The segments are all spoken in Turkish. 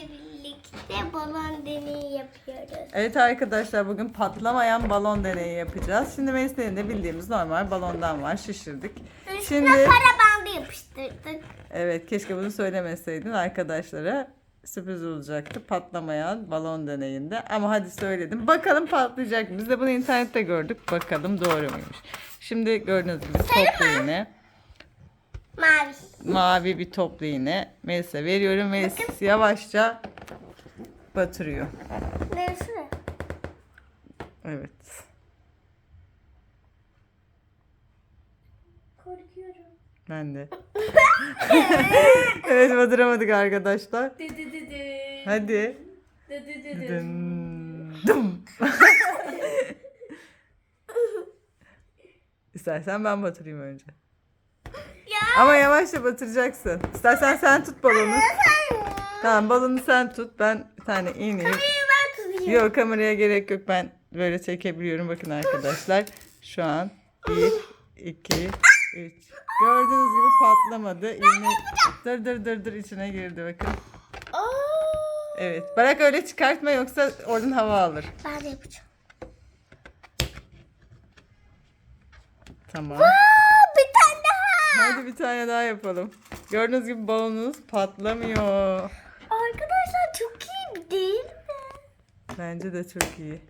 sizlerle birlikte balon deneyi yapıyoruz. Evet arkadaşlar bugün patlamayan balon deneyi yapacağız. Şimdi de bildiğimiz normal balondan var şişirdik. Üstüne Şimdi para bandı yapıştırdık. evet keşke bunu söylemeseydin arkadaşlara sürpriz olacaktı patlamayan balon deneyinde. Ama hadi söyledim. Bakalım patlayacak mı? Biz de bunu internette gördük. Bakalım doğru muymuş. Şimdi gördüğünüz gibi toplu iğne. Mavi. Mavi bir toplu iğne. Melis'e veriyorum. Melis yavaşça batırıyor. Neresi? Evet. Korkuyorum. Ben de. evet batıramadık arkadaşlar. Hadi. Dı dı dı dı. Dın, dım. İstersen ben batırayım önce. Ya. Ama yavaşça batıracaksın. İstersen sen tut balonu. Tamam balonu sen tut. Ben bir tane iğneyi. ben tutayım. Yok kameraya gerek yok. Ben böyle çekebiliyorum. Bakın arkadaşlar. Şu an 1, 2, 3. Gördüğünüz gibi patlamadı. İğne... Dır dır dır dır içine girdi bakın. Evet. Bırak öyle çıkartma yoksa oradan hava alır. ben de yapacağım. Tamam. Aa, bir tane daha. Hadi bir tane daha yapalım. Gördüğünüz gibi balonunuz patlamıyor. Arkadaşlar çok iyi değil mi? Bence de çok iyi.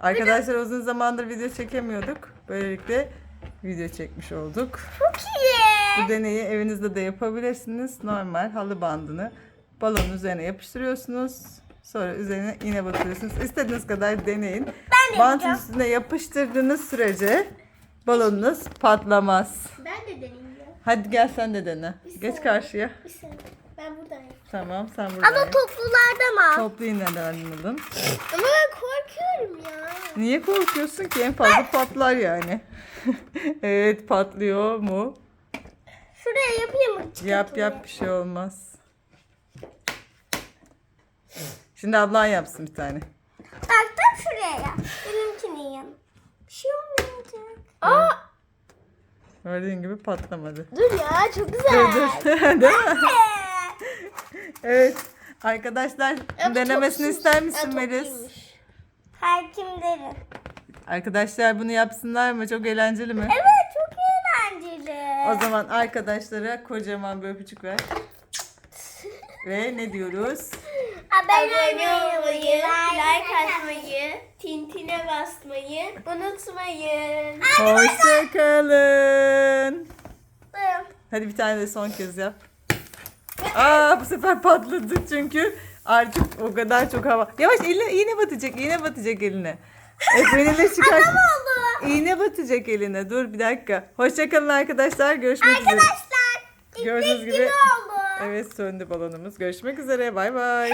Arkadaşlar uzun zamandır video çekemiyorduk. Böylelikle video çekmiş olduk. Çok iyi. Bu deneyi evinizde de yapabilirsiniz. Normal halı bandını balonun üzerine yapıştırıyorsunuz. Sonra üzerine iğne batırıyorsunuz. İstediğiniz kadar deneyin. Ben de Bantın yapacağım. üstüne yapıştırdığınız sürece balonunuz patlamaz. Ben de deneyeceğim. Hadi gel sen de dene. Geç karşıya. Bir saniye. Ben buradayım. Tamam sen burada. Ama toplulardan al. Toplu iğneden alın. Ama ben korkuyorum ya. Niye korkuyorsun ki? En fazla patlar yani. evet patlıyor mu? Şuraya yapayım mı? Yap yap bir şey olmaz. Şimdi ablan yapsın bir tane. Bak tam şuraya yap. Benimkini yap. Bir şey olmayacak. Aa, Gördüğün gibi patlamadı. dur ya çok güzel. Dur dur. Değil mi? Evet. Arkadaşlar Ama denemesini çok ister misin Ya, Melis? topluymuş. Her kim derim. Arkadaşlar bunu yapsınlar mı? Çok eğlenceli mi? Evet çok eğlenceli. O zaman arkadaşlara kocaman bir öpücük ver. Ve ne diyoruz? Abone olmayı, like atmayı, tintine basmayı unutmayın. Hoşçakalın. Hadi bir tane de son kez yap. Aa bu sefer patladı çünkü artık o kadar çok hava. Yavaş eline iğne batacak, iğne batacak eline. Evet beni çıkart. oldu. İğne batacak eline. Dur bir dakika. Hoşçakalın arkadaşlar. Görüşmek üzere. Arkadaşlar, Gördüğünüz iplik gibi. oldu. Evet söndü balonumuz. Görüşmek üzere. Bay bay.